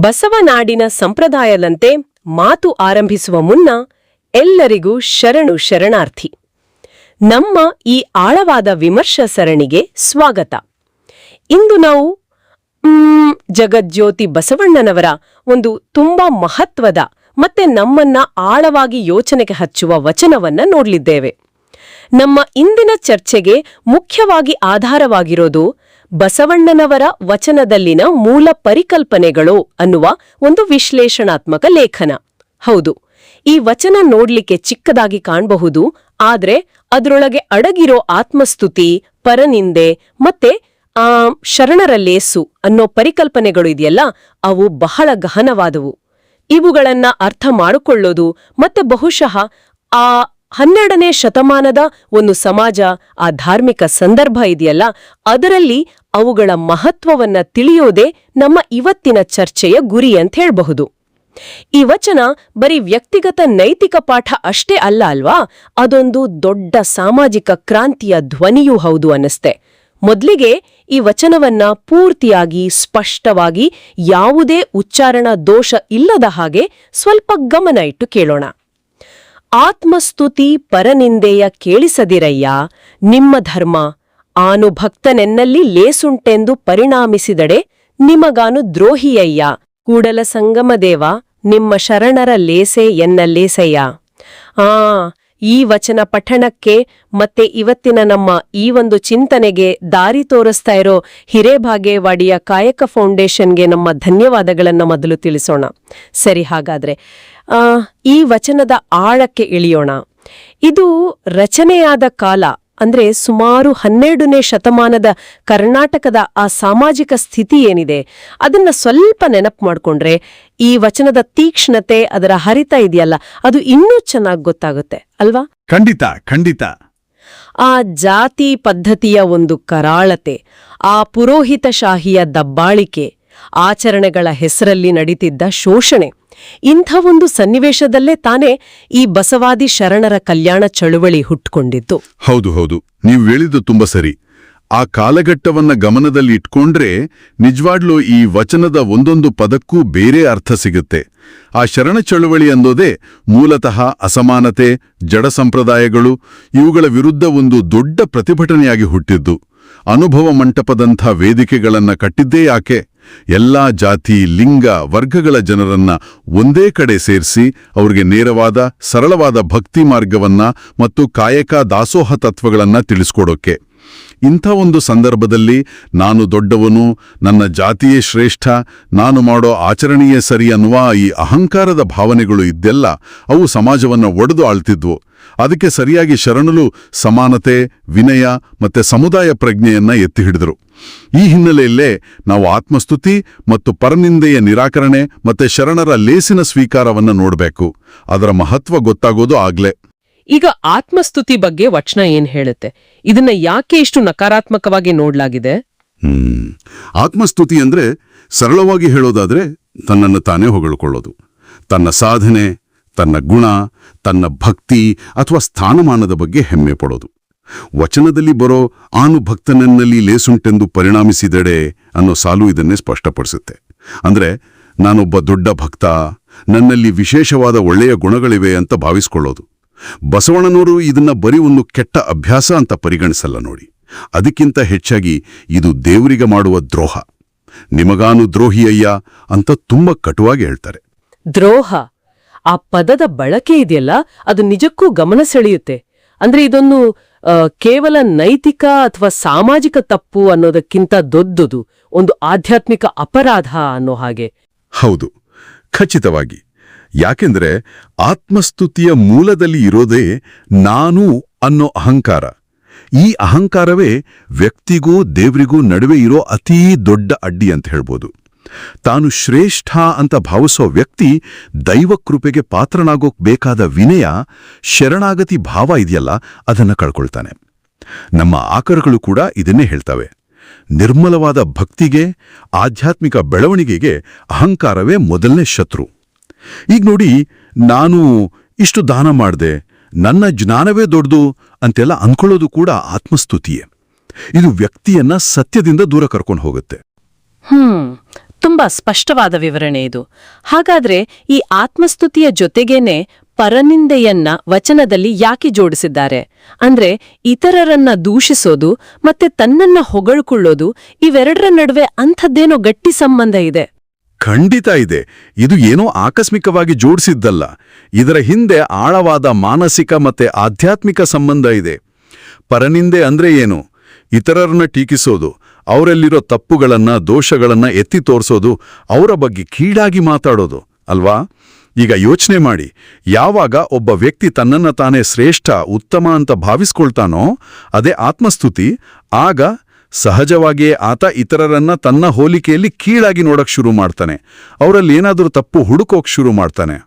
ಬಸವನಾಡಿನ ಸಂಪ್ರದಾಯದಂತೆ ಮಾತು ಆರಂಭಿಸುವ ಮುನ್ನ ಎಲ್ಲರಿಗೂ ಶರಣು ಶರಣಾರ್ಥಿ. ನಮ್ಮ ಈ ಆಳವಾದ ವಿಮರ್ಶ ಸರಣಿಗೆ ಸ್ವಾಗತ. ಇಂದು ನಾವು ಜಗಜ್ಯೋತಿ ಬಸವಣ್ಣನವರ ಒಂದು ತುಂಬಾ ಮಹತ್ವದ ಮತ್ತೆ ನಮ್ಮನ್ನ ಆಳವಾಗಿ ಯೋಚನೆಗೆ ಹಚ್ಚುವ ವಚನವನ್ನ ನೋಡಲಿದ್ದೇವೆ. ನಮ್ಮ ಇಂದಿನ ಚರ್ಚೆಗೆ ಮುಖ್ಯವಾಗಿ ಆಧಾರವಾಗಿರೋದು ಬಸವಣ್ಣನವರ ವಚನದಲ್ಲಿನ ಮೂಲ ಪರಿಕಲ್ಪನೆಗಳು ಅನ್ನುವ ಒಂದು ವಿಶ್ಲೇಷಣಾತ್ಮಕ ಲೇಖನ. ಹೌದು, ಈ ವಚನ ನೋಡ್ಲಿಕ್ಕೆ ಚಿಕ್ಕದಾಗಿ ಕಾಣಬಹುದು, ಆದ್ರೆ ಅದರೊಳಗೆ ಅಡಗಿರೋ ಆತ್ಮಸ್ತುತಿ, ಪರನಿಂದೆ ಮತ್ತೆ ಆ ಶರಣರ ಲೇಸು ಅನ್ನೋ ಪರಿಕಲ್ಪನೆಗಳು ಇದೆಯಲ್ಲ, ಅವು ಬಹಳ ಗಹನವಾದವು. ಇವುಗಳನ್ನ ಅರ್ಥ ಮಾಡಿಕೊಳ್ಳೋದು ಮತ್ತೆ ಬಹುಶಃ ಆ ಹನ್ನೆರಡನೇ ಶತಮಾನದ ಒಂದು ಸಮಾಜ, ಆ ಧಾರ್ಮಿಕ ಸಂದರ್ಭ ಇದೆಯಲ್ಲ, ಅದರಲ್ಲಿ ಅವುಗಳ ಮಹತ್ವವನ್ನ ತಿಳಿಯೋದೇ ನಮ್ಮ ಇವತ್ತಿನ ಚರ್ಚೆಯ ಗುರಿ ಅಂತ ಹೇಳಬಹುದು. ಈ ವಚನ ಬರೀ ವ್ಯಕ್ತಿಗತ ನೈತಿಕ ಪಾಠ ಅಷ್ಟೇ ಅಲ್ಲ ಅಲ್ವಾ, ಅದೊಂದು ದೊಡ್ಡ ಸಾಮಾಜಿಕ ಕ್ರಾಂತಿಯ ಧ್ವನಿಯೂ ಹೌದು ಅನ್ನಿಸ್ತೆ. ಮೊದಲಿಗೆ ಈ ವಚನವನ್ನ ಪೂರ್ತಿಯಾಗಿ, ಸ್ಪಷ್ಟವಾಗಿ ಯಾವುದೇ ಉಚ್ಚಾರಣ ದೋಷ ಇಲ್ಲದ ಹಾಗೆ ಸ್ವಲ್ಪ ಗಮನ ಇಟ್ಟು ಕೇಳೋಣ. ಆತ್ಮಸ್ತುತಿ ಪರನಿಂದೆಯ ಕೇಳಿಸದಿರಯ್ಯ? ನಿಮ್ಮ ಧರ್ಮ ಆನು ಭಕ್ತನೆನ್ನಲ್ಲಿ ಲೇಸುಂಟೆಂದು ಪರಿಣಾಮಿಸಿದಡೆ ನಿಮಗಾನು ದ್ರೋಹಿಯಯ್ಯ? ಕೂಡಲ ಸಂಗಮದೇವ ನಿಮ್ಮ ಶರಣರ ಲೇಸೆ ಎನ್ನ ಲೇಸಯ್ಯ ಆ ಈ ವಚನ ಪಠಣಕ್ಕೆ ಮತ್ತೆ ಇವತ್ತಿನ ನಮ್ಮ ಈ ಒಂದು ಚಿಂತನೆಗೆ ದಾರಿ ತೋರಿಸ್ತಾ ಇರೋ ಹಿರೇಭಾಗೇವಾಡಿಯ ಕಾಯಕ ಫೌಂಡೇಶನ್ಗೆ ನಮ್ಮ ಧನ್ಯವಾದಗಳನ್ನು ಮೊದಲು ತಿಳಿಸೋಣ. ಸರಿ, ಹಾಗಾದ್ರೆ ಈ ವಚನದ ಆಳಕ್ಕೆ ಇಳಿಯೋಣ. ಇದು ರಚನೆಯಾದ ಕಾಲ ಅಂದ್ರೆ ಸುಮಾರು ಹನ್ನೆರಡನೇ ಶತಮಾನದ ಕರ್ನಾಟಕದ ಆ ಸಾಮಾಜಿಕ ಸ್ಥಿತಿ ಏನಿದೆ ಅದನ್ನ ಸ್ವಲ್ಪ ನೆನಪು ಮಾಡ್ಕೊಂಡ್ರೆ ಈ ವಚನದ ತೀಕ್ಷ್ಣತೆ ಅದರ ಹರಿತ ಇದೆಯಲ್ಲ ಅದು ಇನ್ನೂ ಚೆನ್ನಾಗಿ ಗೊತ್ತಾಗುತ್ತೆ ಅಲ್ವಾ? ಖಂಡಿತ ಖಂಡಿತ. ಆ ಜಾತಿ ಪದ್ಧತಿಯ ಒಂದು ಕರಾಳತೆ ಆ ಪುರೋಹಿತಶಾಹಿಯ ದಬ್ಬಾಳಿಕೆ ಆಚರಣೆಗಳ ಹೆಸರಲ್ಲಿ ನಡೀತಿದ್ದ ಶೋಷಣೆ. ಇಂಥ ಒಂದು ಸನ್ನಿವೇಶದಲ್ಲೇ ತಾನೇ ಈ ಬಸವಾದಿ ಶರಣರ ಕಲ್ಯಾಣ ಚಳುವಳಿ ಹುಟ್ಕೊಂಡಿದ್ದು. ಹೌದು ಹೌದು. ನೀವು ಹೇಳಿದ್ದು ತುಂಬಾ ಸರಿ. ಆ ಕಾಲಘಟ್ಟವನ್ನ ಗಮನದಲ್ಲಿ ಇಟ್ಕೊಂಡ್ರೆ ನಿಜವಾಗ್ಲೂ ಈ ವಚನದ ಒಂದೊಂದು ಪದಕ್ಕೂ ಬೇರೆ ಅರ್ಥ ಸಿಗುತ್ತೆ. ಆ ಶರಣ ಚಳುವಳಿ ಅನ್ನೋದೇ ಮೂಲತಃ ಅಸಮಾನತೆ, ಜಡ ಸಂಪ್ರದಾಯಗಳು, ಇವುಗಳ ವಿರುದ್ಧ ಒಂದು ದೊಡ್ಡ ಪ್ರತಿಭಟನೆಯಾಗಿ ಹುಟ್ಟಿದ್ದು. ಅನುಭವ ಮಂಟಪದಂಥ ವೇದಿಕೆಗಳನ್ನ ಕಟ್ಟಿದ್ದೇ ಯಾಕೆ? ಎಲ್ಲಾ ಜಾತಿ, ಲಿಂಗ ವರ್ಗಗಳ ಜನರನ್ನ ಒಂದೇ ಕಡೆ ಸೇರಿಸಿ ಅವರಿಗೆ ನೇರವಾದ, ಸರಳವಾದ ಭಕ್ತಿ ಮಾರ್ಗವನ್ನ ಮತ್ತು ಕಾಯಕ ದಾಸೋಹ ತತ್ವಗಳನ್ನ ತಿಳಿಸ್ಕೊಡೋಕೆ. ಇಂಥ ಒಂದು ಸಂದರ್ಭದಲ್ಲಿ ನಾನು ದೊಡ್ಡವನು, ನನ್ನ ಜಾತಿಯೇ ಶ್ರೇಷ್ಠ, ನಾನು ಮಾಡೋ ಆಚರಣೆಯೇ ಸರಿ ಅನ್ನುವ ಈ ಅಹಂಕಾರದ ಭಾವನೆಗಳು ಇದ್ದೆಲ್ಲ ಅವು ಸಮಾಜವನ್ನ ಒಡೆದು ಆಳ್ತಿದ್ವು. ಅದಕ್ಕೆ ಸರಿಯಾಗಿ ಶರಣಲು ಸಮಾನತೆ ವಿನಯ ಮತ್ತೆ ಸಮುದಾಯ ಪ್ರಜ್ಞೆಯನ್ನ ಎತ್ತಿ ಹಿಡಿದರು. ಈ ಹಿನ್ನೆಲೆಯಲ್ಲೇ ನಾವು ಆತ್ಮಸ್ತುತಿ ಮತ್ತು ಪರನಿಂದೆಯ ನಿರಾಕರಣೆ ಮತ್ತೆ ಶರಣರ ಲೇಸಿನ ಸ್ವೀಕಾರವನ್ನ ನೋಡಬೇಕು. ಅದರ ಮಹತ್ವ ಗೊತ್ತಾಗೋದು ಆಗ್ಲೇ. ಈಗ ಆತ್ಮಸ್ತುತಿ ಬಗ್ಗೆ ವಚನ ಏನ್ ಹೇಳುತ್ತೆ? ಇದನ್ನ ಯಾಕೆ ಇಷ್ಟು ನಕಾರಾತ್ಮಕವಾಗಿ ನೋಡ್ಲಾಗಿದೆ? ಹ್ಮ್. ಆತ್ಮಸ್ತುತಿ ಅಂದ್ರೆ ಸರಳವಾಗಿ ಹೇಳೋದಾದ್ರೆ ತನ್ನನ್ನು ತಾನೇ ಹೊಗಳಿಕೊಳ್ಳೋದು. ತನ್ನ ಸಾಧನೆ ತನ್ನ ಗುಣ ತನ್ನ ಭಕ್ತಿ ಅಥವಾ ಸ್ಥಾನಮಾನದ ಬಗ್ಗೆ ಹೆಮ್ಮೆ ಪಡೋದು. ವಚನದಲ್ಲಿ ಬರೋ ಆನು ಭಕ್ತನನ್ನಲ್ಲಿ ಲೇಸುಂಟೆಂದು ಪರಿಣಾಮಿಸಿದಡೆ ಅನ್ನೋ ಸಾಲು ಇದನ್ನೇ ಸ್ಪಷ್ಟಪಡಿಸುತ್ತೆ. ಅಂದ್ರೆ, ನಾನೊಬ್ಬ ದೊಡ್ಡ ಭಕ್ತ, ನನ್ನಲ್ಲಿ ವಿಶೇಷವಾದ ಒಳ್ಳೆಯ ಗುಣಗಳಿವೆ ಅಂತ ಭಾವಿಸ್ಕೊಳ್ಳೋದು. ಬಸವಣ್ಣನವರು ಇದನ್ನ ಬರೀ ಒಂದು ಕೆಟ್ಟ ಅಭ್ಯಾಸ ಅಂತ ಪರಿಗಣಿಸಲ್ಲ ನೋಡಿ. ಅದಕ್ಕಿಂತ ಹೆಚ್ಚಾಗಿ ಇದು ದೇವರಿಗೆ ಮಾಡುವ ದ್ರೋಹ. ನಿಮಗಾನು ದ್ರೋಹಿಯಯ್ಯ ಅಂತ ತುಂಬಾ ಕಟುವಾಗಿ ಹೇಳ್ತಾರೆ. ದ್ರೋಹ. ಆ ಪದದ ಬಳಕೆ ಇದೆಯಲ್ಲ, ಅದು ನಿಜಕ್ಕೂ ಗಮನ ಸೆಳೆಯುತ್ತೆ. ಅಂದ್ರೆ ಇದೊಂದು ಕೇವಲ ನೈತಿಕ ಅಥವಾ ಸಾಮಾಜಿಕ ತಪ್ಪು ಅನ್ನೋದಕ್ಕಿಂತ ದೊಡ್ಡದು, ಒಂದು ಆಧ್ಯಾತ್ಮಿಕ ಅಪರಾಧ ಅನ್ನೋ ಹಾಗೆ. ಹೌದು. ಖಚಿತವಾಗಿ, ಯಾಕೆಂದ್ರೆ ಆತ್ಮಸ್ತುತಿಯ ಮೂಲದಲ್ಲಿ ಇರೋದೇ ನಾನು ಅನ್ನೋ ಅಹಂಕಾರ. ಈ ಅಹಂಕಾರವೇ ವ್ಯಕ್ತಿಗೂ ದೇವರಿಗೂ ನಡುವೆ ಇರೋ ಅತೀ ದೊಡ್ಡ ಅಡ್ಡಿ ಅಂತ ಹೇಳ್ಬೋದು. ತಾನು ಶ್ರೇಷ್ಠ ಅಂತ ಭಾವಿಸೋ ವ್ಯಕ್ತಿ ದೈವಕೃಪೆಗೆ ಪಾತ್ರನಾಗೋಕ್ ಬೇಕಾದ ವಿನಯ, ಶರಣಾಗತಿ ಭಾವ ಇದೆಯಲ್ಲ, ಅದನ್ನ ಕಳ್ಕೊಳ್ತಾನೆ. ನಮ್ಮ ಆಕರಗಳು ಕೂಡ ಇದನ್ನೇ ಹೇಳ್ತವೆ. ನಿರ್ಮಲವಾದ ಭಕ್ತಿಗೆ, ಆಧ್ಯಾತ್ಮಿಕ ಬೆಳವಣಿಗೆಗೆ ಅಹಂಕಾರವೇ ಮೊದಲನೇ ಶತ್ರು. ಈಗ ನೋಡಿ, ನಾನು ಇಷ್ಟು ದಾನ ಮಾಡಿದೆ, ನನ್ನ ಜ್ಞಾನವೇ ದೊಡ್ಡದು ಅಂತೆಲ್ಲ ಅಂದ್ಕೊಳ್ಳೋದು ಕೂಡ ಆತ್ಮಸ್ತುತಿಯೇ. ಇದು ವ್ಯಕ್ತಿಯನ್ನ ಸತ್ಯದಿಂದ ದೂರ ಕರ್ಕೊಂಡು ಹೋಗುತ್ತೆ. ಹ್ಮ್ ತುಂಬಾ ಸ್ಪಷ್ಟವಾದ ವಿವರಣೆ ಇದು. ಹಾಗಾದ್ರೆ ಈ ಆತ್ಮಸ್ತುತಿಯ ಜೊತೆಗೇನೆ ಪರನಿಂದೆಯನ್ನ ವಚನದಲ್ಲಿ ಯಾಕೆ ಜೋಡಿಸಿದ್ದಾರೆ? ಅಂದ್ರೆ ಇತರರನ್ನ ದೂಷಿಸೋದು ಮತ್ತೆ ತನ್ನನ್ನ ಹೊಗಳ್ಕೊಳ್ಳೋದು ಇವೆರಡರ ನಡುವೆ ಅಂಥದ್ದೇನೋ ಗಟ್ಟಿ ಸಂಬಂಧ ಇದೆ. ಖಂಡಿತ ಇದೆ. ಇದು ಏನೋ ಆಕಸ್ಮಿಕವಾಗಿ ಜೋಡಿಸಿದ್ದಲ್ಲ. ಇದರ ಹಿಂದೆ ಆಳವಾದ ಮಾನಸಿಕ ಮತ್ತೆ ಆಧ್ಯಾತ್ಮಿಕ ಸಂಬಂಧ ಇದೆ. ಪರನಿಂದೆ ಅಂದ್ರೆ ಏನು? ಇತರರನ್ನ ಟೀಕಿಸೋದು. ಅವರಲ್ಲಿರೋ ತಪ್ಪುಗಳನ್ನ, ದೋಷಗಳನ್ನ ಎತ್ತಿ ತೋರಿಸೋದು, ಅವರ ಬಗ್ಗೆ ಕೀಡಾಗಿ ಮಾತಾಡೋದು, ಅಲ್ವಾ? ಈಗ ಯೋಚನೆ ಮಾಡಿ, ಯಾವಾಗ ಒಬ್ಬ ವ್ಯಕ್ತಿ ತನ್ನನ್ನ ತಾನೇ ಶ್ರೇಷ್ಠ, ಉತ್ತಮ ಅಂತ ಭಾವಿಸ್ಕೊಳ್ತಾನೋ, ಅದೇ ಆತ್ಮಸ್ತುತಿ, ಆಗ ಸಹಜವಾಗಿಯೇ ಆತ ಇತರರನ್ನ ತನ್ನ ಹೋಲಿಕೆಯಲ್ಲಿ ಕೀಳಾಗಿ ನೋಡಕ್ ಶುರು ಮಾಡ್ತಾನೆ. ಅವರಲ್ಲಿ ಏನಾದರೂ ತಪ್ಪು ಹುಡುಕೋಕ್ ಶುರು ಮಾಡ್ತಾನೆ.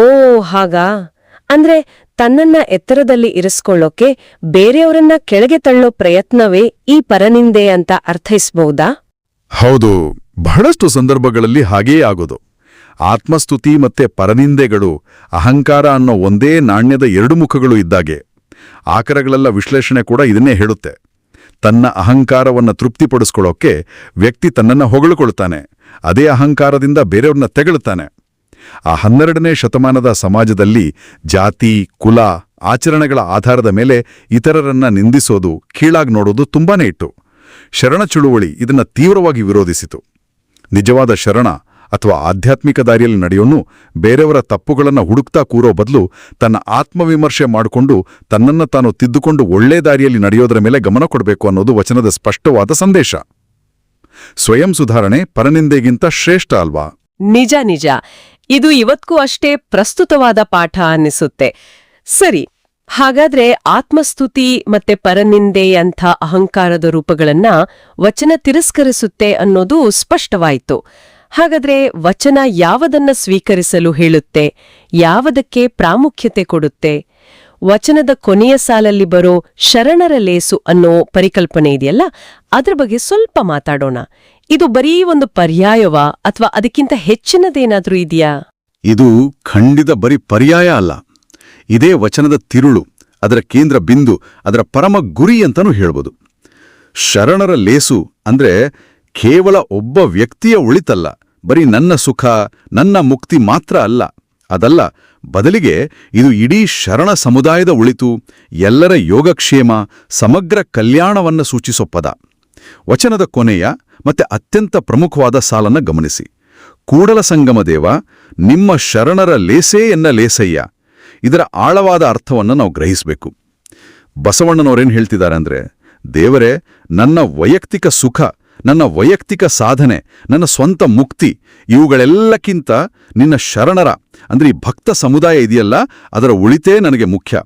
ಓ, ಹಾಗಾ? ಅಂದ್ರೆ ತನ್ನನ್ನ ಎತ್ತರದಲ್ಲಿ ಇರಿಸ್ಕೊಳ್ಳೋಕೆ ಬೇರೆಯವರನ್ನ ಕೆಳಗೆ ತಳ್ಳೋ ಪ್ರಯತ್ನವೇ ಈ ಪರನಿಂದೆ ಅಂತ ಅರ್ಥೈಸಬಹುದಾ ಹೌದು, ಬಹಳಷ್ಟು ಸಂದರ್ಭಗಳಲ್ಲಿ ಹಾಗೆಯೇ ಆಗೋದು. ಆತ್ಮಸ್ತುತಿ ಮತ್ತೆ ಪರನಿಂದೆಗಳು, ಅಹಂಕಾರ ಅನ್ನೋ ಒಂದೇ ನಾಣ್ಯದ ಎರಡು ಮುಖಗಳು ಇದ್ದಾಗೆ. ಆಕರಗಳೆಲ್ಲ ವಿಶ್ಲೇಷಣೆ ಕೂಡ ಇದನ್ನೇ ಹೇಳುತ್ತೆ. ತನ್ನ ಅಹಂಕಾರವನ್ನ ತೃಪ್ತಿಪಡಿಸ್ಕೊಳ್ಳೋಕೆ ವ್ಯಕ್ತಿ ತನ್ನನ್ನ ಹೊಗಳಿಕೊಳ್ತಾನೆ. ಅದೇ ಅಹಂಕಾರದಿಂದ ಬೇರೆಯವ್ರನ್ನ ತೆಗಳುತ್ತಾನೆ ಆ ಹನ್ನೆರಡನೇ ಶತಮಾನದ ಸಮಾಜದಲ್ಲಿ ಜಾತಿ, ಕುಲ, ಆಚರಣೆಗಳ ಆಧಾರದ ಮೇಲೆ ಇತರರನ್ನ ನಿಂದಿಸೋದು, ಕೀಳಾಗಿ ನೋಡೋದು ತುಂಬಾನೇ ಇಟ್ಟು ಶರಣ ಚಳುವಳಿ ಇದನ್ನ ತೀವ್ರವಾಗಿ ವಿರೋಧಿಸಿತು. ನಿಜವಾದ ಶರಣ ಅಥವಾ ಆಧ್ಯಾತ್ಮಿಕ ದಾರಿಯಲ್ಲಿ ನಡೆಯೋನು ಬೇರೆಯವರ ತಪ್ಪುಗಳನ್ನ ಹುಡುಕ್ತಾ ಕೂರೋ ಬದಲು ತನ್ನ ಆತ್ಮವಿಮರ್ಶೆ ಮಾಡಿಕೊಂಡು ತನ್ನನ್ನ ತಾನು ತಿದ್ದುಕೊಂಡು ಒಳ್ಳೆ ದಾರಿಯಲ್ಲಿ ನಡೆಯೋದರ ಮೇಲೆ ಗಮನ ಕೊಡಬೇಕು ಅನ್ನೋದು ವಚನದ ಸ್ಪಷ್ಟವಾದ ಸಂದೇಶ. ಸ್ವಯಂ ಸುಧಾರಣೆ ಪರನಿಂದೆಗಿಂತ ಶ್ರೇಷ್ಠ ಅಲ್ವಾ? ನಿಜ ನಿಜ. ಇದು ಇವತ್ಗೂ ಅಷ್ಟೇ ಪ್ರಸ್ತುತವಾದ ಪಾಠ ಅನ್ನಿಸುತ್ತೆ. ಸರಿ, ಹಾಗಾದ್ರೆ ಆತ್ಮಸ್ತುತಿ ಮತ್ತೆ ಪರನಿಂದೆ ಅಂಥ ಅಹಂಕಾರದ ರೂಪಗಳನ್ನ ವಚನ ತಿರಸ್ಕರಿಸುತ್ತೆ ಅನ್ನೋದು ಸ್ಪಷ್ಟವಾಯಿತು. ಹಾಗಾದ್ರೆ ವಚನ ಯಾವದನ್ನ ಸ್ವೀಕರಿಸಲು ಹೇಳುತ್ತೆ? ಯಾವದಕ್ಕೆ ಪ್ರಾಮುಖ್ಯತೆ ಕೊಡುತ್ತೆ? ವಚನದ ಕೊನೆಯ ಸಾಲಲ್ಲಿ ಬರೋ ಶರಣರ ಲೇಸು ಅನ್ನೋ ಪರಿಕಲ್ಪನೆ ಇದೆಯಲ್ಲ? ಅದ್ರ ಬಗ್ಗೆ ಸ್ವಲ್ಪ ಮಾತಾಡೋಣ. ಇದು ಬರೀ ಒಂದು ಪರ್ಯಾಯವ ಅಥವಾ ಅದಕ್ಕಿಂತ ಹೆಚ್ಚಿನದೇನಾದ್ರೂ ಇದೆಯಾ? ಇದು ಖಂಡಿತ ಬರೀ ಪರ್ಯಾಯ ಅಲ್ಲ. ಇದೇ ವಚನದ ತಿರುಳು, ಅದರ ಕೇಂದ್ರ ಬಿಂದು, ಅದರ ಪರಮ ಗುರಿ ಅಂತನೂ ಹೇಳ್ಬೋದು. ಶರಣರ ಲೇಸು ಅಂದ್ರೆ ಕೇವಲ ಒಬ್ಬ ವ್ಯಕ್ತಿಯ ಉಳಿತಲ್ಲ, ಬರೀ ನನ್ನ ಸುಖ, ನನ್ನ ಮುಕ್ತಿ ಮಾತ್ರ ಅಲ್ಲ. ಅದಲ್ಲ, ಬದಲಿಗೆ ಇದು ಇಡೀ ಶರಣ ಸಮುದಾಯದ ಉಳಿತು, ಎಲ್ಲರ ಯೋಗಕ್ಷೇಮ, ಸಮಗ್ರ ಕಲ್ಯಾಣವನ್ನ ಸೂಚಿಸೋ ಪದ. ವಚನದ ಕೊನೆಯ ಮತ್ತೆ ಅತ್ಯಂತ ಪ್ರಮುಖವಾದ ಸಾಲನ್ನ ಗಮನಿಸಿ. ಕೂಡಲ ಸಂಗಮ ದೇವ, ನಿಮ್ಮ ಶರಣರ ಲೇಸೇ ಎನ್ನ ಲೇಸಯ್ಯ. ಇದರ ಆಳವಾದ ಅರ್ಥವನ್ನು ನಾವು ಗ್ರಹಿಸಬೇಕು. ಬಸವಣ್ಣನವರೇನು ಹೇಳ್ತಿದ್ದಾರೆ ಅಂದರೆ, ದೇವರೇ, ನನ್ನ ವೈಯಕ್ತಿಕ ಸುಖ, ನನ್ನ ವೈಯಕ್ತಿಕ ಸಾಧನೆ, ನನ್ನ ಸ್ವಂತ ಮುಕ್ತಿ, ಇವುಗಳೆಲ್ಲಕ್ಕಿಂತ ನಿನ್ನ ಶರಣರ, ಅಂದರೆ ಈ ಭಕ್ತ ಸಮುದಾಯ ಇದೆಯಲ್ಲ, ಅದರ ಉಳಿತೇ ನನಗೆ ಮುಖ್ಯ.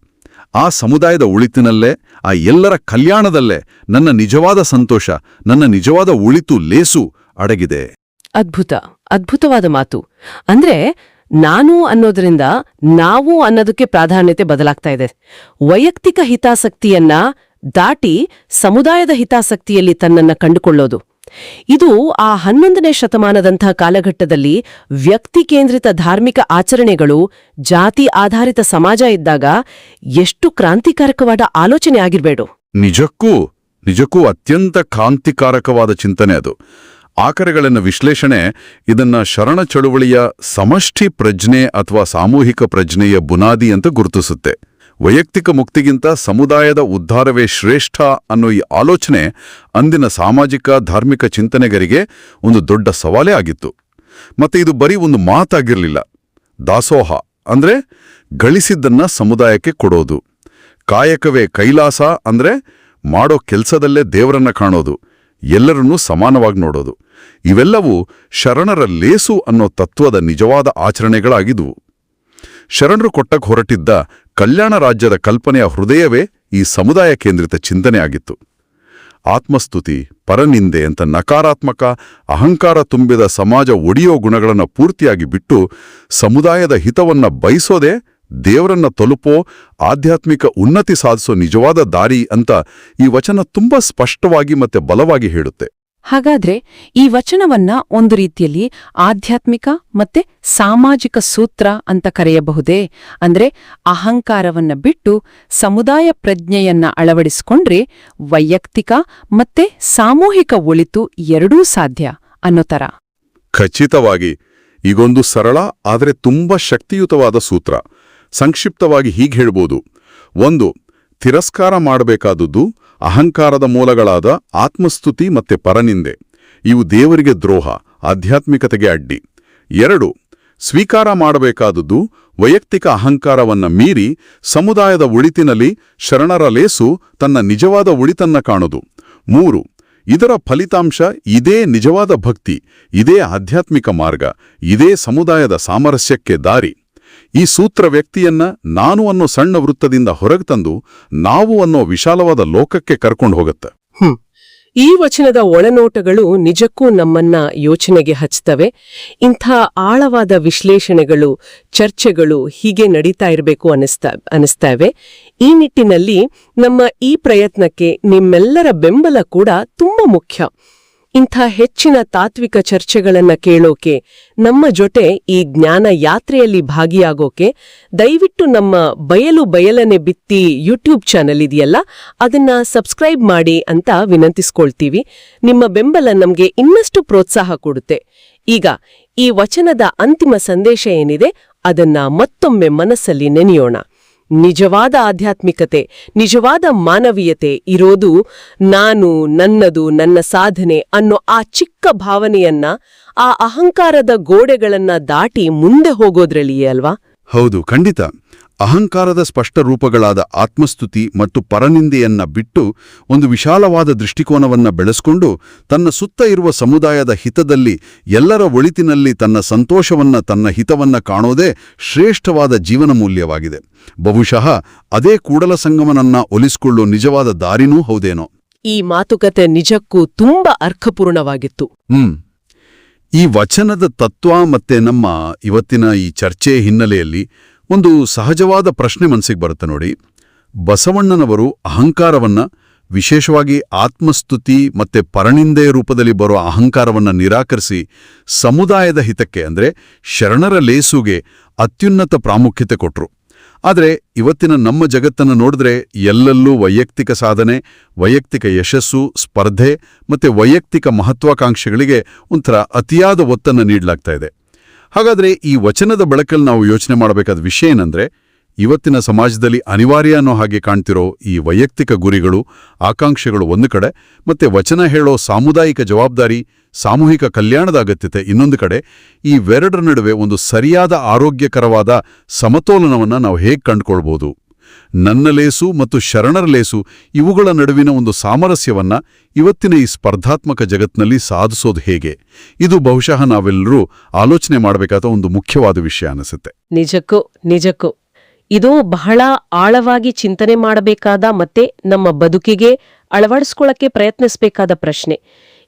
ಆ ಸಮುದಾಯದ ಉಳಿತಿನಲ್ಲೇ, ಆ ಎಲ್ಲರ ಕಲ್ಯಾಣದಲ್ಲೇ ನನ್ನ ನಿಜವಾದ ಸಂತೋಷ, ನನ್ನ ನಿಜವಾದ ಉಳಿತು ಲೇಸು ಅಡಗಿದೆ. ಅದ್ಭುತ, ಅದ್ಭುತವಾದ ಮಾತು. ಅಂದ್ರೆ ನಾನು ಅನ್ನೋದ್ರಿಂದ ನಾವು ಅನ್ನೋದಕ್ಕೆ ಪ್ರಾಧಾನ್ಯತೆ ಬದಲಾಗ್ತಾ ಇದೆ. ವೈಯಕ್ತಿಕ ಹಿತಾಸಕ್ತಿಯನ್ನ ದಾಟಿ ಸಮುದಾಯದ ಹಿತಾಸಕ್ತಿಯಲ್ಲಿ ತನ್ನನ್ನ ಕಂಡುಕೊಳ್ಳೋದು. ಇದು ಆ ಹನ್ನೊಂದನೇ ಶತಮಾನದಂಥ ಕಾಲಘಟ್ಟದಲ್ಲಿ ವ್ಯಕ್ತಿ ಕೇಂದ್ರಿತ ಧಾರ್ಮಿಕ ಆಚರಣೆಗಳು, ಜಾತಿ ಆಧಾರಿತ ಸಮಾಜ ಇದ್ದಾಗ ಎಷ್ಟು ಕ್ರಾಂತಿಕಾರಕವಾದ ಆಲೋಚನೆ ಆಗಿರ್ಬೇಡು. ನಿಜಕ್ಕೂ ನಿಜಕ್ಕೂ ಅತ್ಯಂತ ಕ್ರಾಂತಿಕಾರಕವಾದ ಚಿಂತನೆ ಅದು. ಆಕರೆಗಳನ್ನು ವಿಶ್ಲೇಷಣೆ, ಇದನ್ನ ಶರಣ ಚಳುವಳಿಯ ಸಮಷ್ಟಿ ಪ್ರಜ್ಞೆ ಅಥವಾ ಸಾಮೂಹಿಕ ಪ್ರಜ್ಞೆಯ ಬುನಾದಿ ಅಂತ ಗುರುತಿಸುತ್ತೆ. ವೈಯಕ್ತಿಕ ಮುಕ್ತಿಗಿಂತ ಸಮುದಾಯದ ಉದ್ಧಾರವೇ ಶ್ರೇಷ್ಠ ಅನ್ನೋ ಈ ಆಲೋಚನೆ ಅಂದಿನ ಸಾಮಾಜಿಕ, ಧಾರ್ಮಿಕ ಚಿಂತನೆಗರಿಗೆ ಒಂದು ದೊಡ್ಡ ಸವಾಲೇ ಆಗಿತ್ತು. ಮತ್ತೆ ಇದು ಬರೀ ಒಂದು ಮಾತಾಗಿರಲಿಲ್ಲ. ದಾಸೋಹ ಅಂದ್ರೆ ಗಳಿಸಿದ್ದನ್ನ ಸಮುದಾಯಕ್ಕೆ ಕೊಡೋದು. ಕಾಯಕವೇ ಕೈಲಾಸ ಅಂದ್ರೆ ಮಾಡೋ ಕೆಲಸದಲ್ಲೇ ದೇವರನ್ನ ಕಾಣೋದು. ಎಲ್ಲರನ್ನೂ ಸಮಾನವಾಗಿ ನೋಡೋದು. ಇವೆಲ್ಲವೂ ಶರಣರ ಲೇಸು ಅನ್ನೋ ತತ್ವದ ನಿಜವಾದ ಆಚರಣೆಗಳಾಗಿದ್ವು. ಶರಣರು ಕೊಟ್ಟಕ್ಕೆ ಹೊರಟಿದ್ದ ಕಲ್ಯಾಣ ರಾಜ್ಯದ ಕಲ್ಪನೆಯ ಹೃದಯವೇ ಈ ಸಮುದಾಯ ಕೇಂದ್ರಿತ ಚಿಂತನೆ ಆಗಿತ್ತು. ಆತ್ಮಸ್ತುತಿ, ಪರನಿಂದೆ ಅಂತ ನಕಾರಾತ್ಮಕ, ಅಹಂಕಾರ ತುಂಬಿದ ಸಮಾಜ ಒಡಿಯೋ ಗುಣಗಳನ್ನು ಪೂರ್ತಿಯಾಗಿ ಬಿಟ್ಟು ಸಮುದಾಯದ ಹಿತವನ್ನ ಬಯಸೋದೇ ದೇವರನ್ನ ತಲುಪೋ, ಆಧ್ಯಾತ್ಮಿಕ ಉನ್ನತಿ ಸಾಧಿಸೋ ನಿಜವಾದ ದಾರಿ ಅಂತ ಈ ವಚನ ತುಂಬಾ ಸ್ಪಷ್ಟವಾಗಿ ಮತ್ತೆ ಬಲವಾಗಿ ಹೇಳುತ್ತೆ. ಹಾಗಾದ್ರೆ ಈ ವಚನವನ್ನ ಒಂದು ರೀತಿಯಲ್ಲಿ ಆಧ್ಯಾತ್ಮಿಕ ಮತ್ತೆ ಸಾಮಾಜಿಕ ಸೂತ್ರ ಅಂತ ಕರೆಯಬಹುದೇ? ಅಂದ್ರೆ ಅಹಂಕಾರವನ್ನ ಬಿಟ್ಟು ಸಮುದಾಯ ಪ್ರಜ್ಞೆಯನ್ನ ಅಳವಡಿಸಿಕೊಂಡ್ರೆ ವೈಯಕ್ತಿಕ ಮತ್ತೆ ಸಾಮೂಹಿಕ ಒಳಿತು ಎರಡೂ ಸಾಧ್ಯ ಅನ್ನೋ ತರ. ಖಚಿತವಾಗಿ, ಈಗೊಂದು ಸರಳ ಆದರೆ ತುಂಬಾ ಶಕ್ತಿಯುತವಾದ ಸೂತ್ರ. ಸಂಕ್ಷಿಪ್ತವಾಗಿ ಹೀಗೆ ಹೇಳ್ಬೋದು. ಒಂದು, ತಿರಸ್ಕಾರ ಮಾಡಬೇಕಾದದ್ದು ಅಹಂಕಾರದ ಮೂಲಗಳಾದ ಆತ್ಮಸ್ತುತಿ ಮತ್ತೆ ಪರನಿಂದೆ. ಇವು ದೇವರಿಗೆ ದ್ರೋಹ, ಆಧ್ಯಾತ್ಮಿಕತೆಗೆ ಅಡ್ಡಿ. ಎರಡು, ಸ್ವೀಕಾರ ಮಾಡಬೇಕಾದದ್ದು ವೈಯಕ್ತಿಕ ಅಹಂಕಾರವನ್ನ ಮೀರಿ ಸಮುದಾಯದ ಉಳಿತಿನಲ್ಲಿ ಶರಣರ ಲೇಸು ತನ್ನ ನಿಜವಾದ ಉಳಿತನ್ನ ಕಾಣುದು. ಮೂರು, ಇದರ ಫಲಿತಾಂಶ ಇದೇ ನಿಜವಾದ ಭಕ್ತಿ, ಇದೇ ಆಧ್ಯಾತ್ಮಿಕ ಮಾರ್ಗ, ಇದೇ ಸಮುದಾಯದ ಸಾಮರಸ್ಯಕ್ಕೆ ದಾರಿ. ಈ ಸೂತ್ರ ವ್ಯಕ್ತಿಯನ್ನ ನಾನು ಅನ್ನೋ ಸಣ್ಣ ವೃತ್ತದಿಂದ ಹೊರಗೆ ತಂದು ನಾವು ಅನ್ನೋ ವಿಶಾಲವಾದ ಲೋಕಕ್ಕೆ ಕರ್ಕೊಂಡು ಹೋಗುತ್ತೆ. ಈ ವಚನದ ಒಳನೋಟಗಳು ನಿಜಕ್ಕೂ ನಮ್ಮನ್ನ ಯೋಚನೆಗೆ ಹಚ್ತವೆ. ಇಂಥ ಆಳವಾದ ವಿಶ್ಲೇಷಣೆಗಳು, ಚರ್ಚೆಗಳು ಹೀಗೆ ನಡೀತಾ ಇರಬೇಕು ಅನಿಸ್ತಾ ಈ ನಿಟ್ಟಿನಲ್ಲಿ ನಮ್ಮ ಈ ಪ್ರಯತ್ನಕ್ಕೆ ನಿಮ್ಮೆಲ್ಲರ ಬೆಂಬಲ ಕೂಡ ತುಂಬಾ ಮುಖ್ಯ. ಇಂಥ ಹೆಚ್ಚಿನ ತಾತ್ವಿಕ ಚರ್ಚೆಗಳನ್ನ ಕೇಳೋಕೆ, ನಮ್ಮ ಜೊತೆ ಈ ಜ್ಞಾನ ಯಾತ್ರೆಯಲ್ಲಿ ಭಾಗಿಯಾಗೋಕೆ ದಯವಿಟ್ಟು ನಮ್ಮ ಬಯಲು ಬಯಲನೆ ಬಿತ್ತಿ ಯೂಟ್ಯೂಬ್ ಚಾನಲ್ ಇದೆಯಲ್ಲ, ಅದನ್ನ ಸಬ್ಸ್ಕ್ರೈಬ್ ಮಾಡಿ ಅಂತ ವಿನಂತಿಸ್ಕೊಳ್ತೀವಿ. ನಿಮ್ಮ ಬೆಂಬಲ ನಮ್ಗೆ ಇನ್ನಷ್ಟು ಪ್ರೋತ್ಸಾಹ ಕೊಡುತ್ತೆ. ಈಗ ಈ ವಚನದ ಅಂತಿಮ ಸಂದೇಶ ಏನಿದೆ, ಅದನ್ನ ಮತ್ತೊಮ್ಮೆ ಮನಸ್ಸಲ್ಲಿ ನೆನೆಯೋಣ. ನಿಜವಾದ ಆಧ್ಯಾತ್ಮಿಕತೆ, ನಿಜವಾದ ಮಾನವೀಯತೆ ಇರೋದು ನಾನು, ನನ್ನದು, ನನ್ನ ಸಾಧನೆ ಅನ್ನೋ ಆ ಚಿಕ್ಕ ಭಾವನೆಯನ್ನ, ಆ ಅಹಂಕಾರದ ಗೋಡೆಗಳನ್ನ ದಾಟಿ ಮುಂದೆ ಹೋಗೋದ್ರಲ್ಲಿಯೇ ಅಲ್ವಾ? ಹೌದು, ಖಂಡಿತ. ಅಹಂಕಾರದ ಸ್ಪಷ್ಟ ರೂಪಗಳಾದ ಆತ್ಮಸ್ತುತಿ ಮತ್ತು ಪರನಿಂದೆಯನ್ನ ಬಿಟ್ಟು ಒಂದು ವಿಶಾಲವಾದ ದೃಷ್ಟಿಕೋನವನ್ನ ಬೆಳೆಸ್ಕೊಂಡು ತನ್ನ ಸುತ್ತ ಇರುವ ಸಮುದಾಯದ ಹಿತದಲ್ಲಿ ಎಲ್ಲರ ಒಳಿತಿನಲ್ಲಿ ತನ್ನ ಸಂತೋಷವನ್ನ ತನ್ನ ಹಿತವನ್ನ ಕಾಣೋದೇ ಶ್ರೇಷ್ಠವಾದ ಜೀವನ ಮೂಲ್ಯವಾಗಿದೆ. ಬಹುಶಃ ಅದೇ ಕೂಡಲ ಸಂಗಮನನ್ನ ಒಲಿಸ್ಕೊಳ್ಳೋ ನಿಜವಾದ ದಾರಿನೂ ಹೌದೇನೋ? ಈ ಮಾತುಕತೆ ನಿಜಕ್ಕೂ ತುಂಬಾ ಅರ್ಥಪೂರ್ಣವಾಗಿತ್ತು. ಹ್ಮ್. ಈ ವಚನದ ತತ್ವ ಮತ್ತೆ ನಮ್ಮ ಇವತ್ತಿನ ಈ ಚರ್ಚೆ ಹಿನ್ನೆಲೆಯಲ್ಲಿ ಒಂದು ಸಹಜವಾದ ಪ್ರಶ್ನೆ ಮನಸ್ಸಿಗೆ ಬರುತ್ತೆ ನೋಡಿ. ಬಸವಣ್ಣನವರು ಅಹಂಕಾರವನ್ನ, ವಿಶೇಷವಾಗಿ ಆತ್ಮಸ್ತುತಿ ಮತ್ತೆ ಪರನಿಂದೆಯ ರೂಪದಲ್ಲಿ ಬರೋ ಅಹಂಕಾರವನ್ನ ನಿರಾಕರಿಸಿ ಸಮುದಾಯದ ಹಿತಕ್ಕೆ ಅಂದ್ರೆ ಶರಣರ ಲೇಸುಗೆ ಅತ್ಯುನ್ನತ ಪ್ರಾಮುಖ್ಯತೆ ಕೊಟ್ರು. ಆದರೆ ಇವತ್ತಿನ ನಮ್ಮ ಜಗತ್ತನ್ನು ನೋಡಿದ್ರೆ ಎಲ್ಲಲ್ಲೂ ವೈಯಕ್ತಿಕ ಸಾಧನೆ, ವೈಯಕ್ತಿಕ ಯಶಸ್ಸು, ಸ್ಪರ್ಧೆ ಮತ್ತೆ ವೈಯಕ್ತಿಕ ಮಹತ್ವಾಕಾಂಕ್ಷೆಗಳಿಗೆ ಒಂಥರ ಅತಿಯಾದ ಒತ್ತನ್ನು ನೀಡಲಾಗ್ತಾ ಇದೆ. ಹಾಗಾದ್ರೆ ಈ ವಚನದ ಬೆಳಕಲ್ಲಿ ನಾವು ಯೋಚನೆ ಮಾಡಬೇಕಾದ ವಿಷಯ ಏನಂದ್ರೆ, ಇವತ್ತಿನ ಸಮಾಜದಲ್ಲಿ ಅನಿವಾರ್ಯ ಅನ್ನೋ ಹಾಗೆ ಕಾಣ್ತಿರೋ ಈ ವೈಯಕ್ತಿಕ ಗುರಿಗಳು, ಆಕಾಂಕ್ಷೆಗಳು ಒಂದು ಕಡೆ, ಮತ್ತೆ ವಚನ ಹೇಳೋ ಸಾಮುದಾಯಿಕ ಜವಾಬ್ದಾರಿ, ಸಾಮೂಹಿಕ ಕಲ್ಯಾಣದ ಅಗತ್ಯತೆ ಇನ್ನೊಂದು ಕಡೆ, ಈ ವೆರಡರ ನಡುವೆ ಒಂದು ಸರಿಯಾದ ಆರೋಗ್ಯಕರವಾದ ಸಮತೋಲನವನ್ನ ನಾವು ಹೇಗೆ ಕಂಡುಕೊಳ್ಬೋದು? ನನ್ನ ಲೇಸು ಮತ್ತು ಶರಣರ ಲೇಸು ಇವುಗಳ ನಡುವಿನ ಒಂದು ಸಾಮರಸ್ಯವನ್ನ ಇವತ್ತಿನ ಈ ಸ್ಪರ್ಧಾತ್ಮಕ ಜಗತ್ನಲ್ಲಿ ಸಾಧಿಸೋದು ಹೇಗೆ? ಇದು ಬಹುಶಃ ನಾವೆಲ್ಲರೂ ಆಲೋಚನೆ ಮಾಡಬೇಕಾದ ಒಂದು ಮುಖ್ಯವಾದ ವಿಷಯ ಅನಿಸುತ್ತೆ. ನಿಜಕ್ಕೂ ನಿಜಕ್ಕೂ. ಇದು ಬಹಳ ಆಳವಾಗಿ ಚಿಂತನೆ ಮಾಡಬೇಕಾದ ಮತ್ತೆ ನಮ್ಮ ಬದುಕಿಗೆ ಅಳವಡಿಸ್ಕೊಳ್ಳಕ್ಕೆ ಪ್ರಯತ್ನಿಸಬೇಕಾದ ಪ್ರಶ್ನೆ.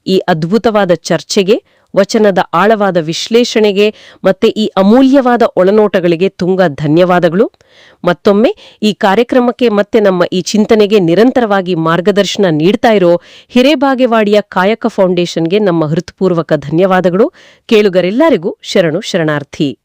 ಈ ಅದ್ಭುತವಾದ ಚರ್ಚೆಗೆ ವಚನದ ಆಳವಾದ ವಿಶ್ಲೇಷಣೆಗೆ ಮತ್ತೆ ಈ ಅಮೂಲ್ಯವಾದ ಒಳನೋಟಗಳಿಗೆ ತುಂಗ ಧನ್ಯವಾದಗಳು. ಮತ್ತೊಮ್ಮೆ ಈ ಕಾರ್ಯಕ್ರಮಕ್ಕೆ ಮತ್ತೆ ನಮ್ಮ ಈ ಚಿಂತನೆಗೆ ನಿರಂತರವಾಗಿ ಮಾರ್ಗದರ್ಶನ ನೀಡ್ತಾ ಇರೋ ಹಿರೇಬಾಗೇವಾಡಿಯ ಕಾಯಕ ಫೌಂಡೇಶನ್ಗೆ ನಮ್ಮ ಹೃತ್ಪೂರ್ವಕ ಧನ್ಯವಾದಗಳು. ಕೇಳುಗರೆಲ್ಲರಿಗೂ ಶರಣು ಶರಣಾರ್ಥಿ.